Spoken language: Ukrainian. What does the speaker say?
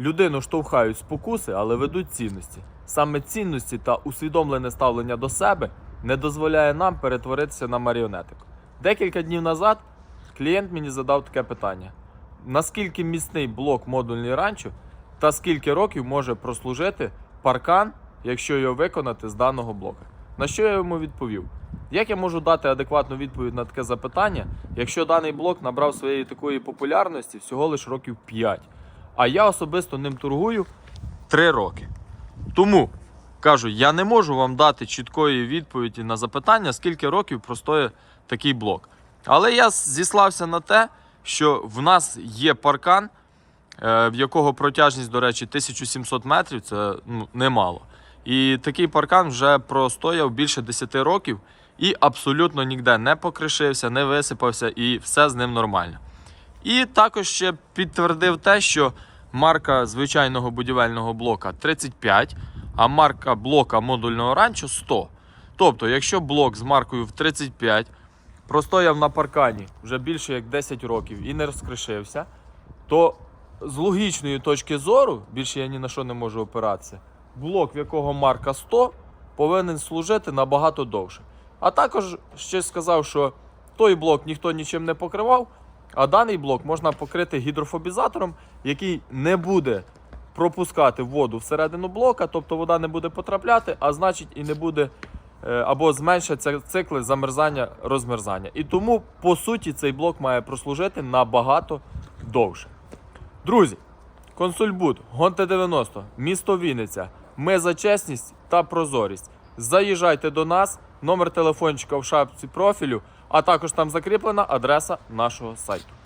Людину штовхають спокуси, але ведуть цінності. Саме цінності та усвідомлене ставлення до себе не дозволяє нам перетворитися на маріонеток. Декілька днів назад клієнт мені задав таке питання: наскільки міцний блок модульний ранчо та скільки років може прослужити паркан, якщо його виконати з даного блока? На що я йому відповів? Як я можу дати адекватну відповідь на таке запитання, якщо даний блок набрав своєї такої популярності всього лише років 5, а я особисто ним торгую 3 роки. Тому кажу, я не можу вам дати чіткої відповіді на запитання, скільки років простоє такий блок. Але я зіслався на те, що в нас є паркан, е, в якого протяжність, до речі, 1700 метрів це ну, немало. І такий паркан вже простояв більше 10 років і абсолютно ніде не покришився, не висипався, і все з ним нормально. І також ще підтвердив те, що марка звичайного будівельного блока 35, а марка блока модульного ранчо 100. Тобто, якщо блок з маркою в 35 простояв на паркані вже більше як 10 років і не розкришився, то з логічної точки зору, більше я ні на що не можу опиратися, блок, в якого марка 100, повинен служити набагато довше. А також ще сказав, що той блок ніхто нічим не покривав, а даний блок можна покрити гідрофобізатором, який не буде пропускати воду всередину блока, тобто вода не буде потрапляти, а значить і не буде е, або зменшаться цикли замерзання розмерзання. І тому, по суті, цей блок має прослужити набагато довше. Друзі, Консульбут, Гонте 90, місто Вінниця. Ми за чесність та прозорість. Заїжджайте до нас, номер телефончика в шапці профілю, а також там закріплена адреса нашого сайту.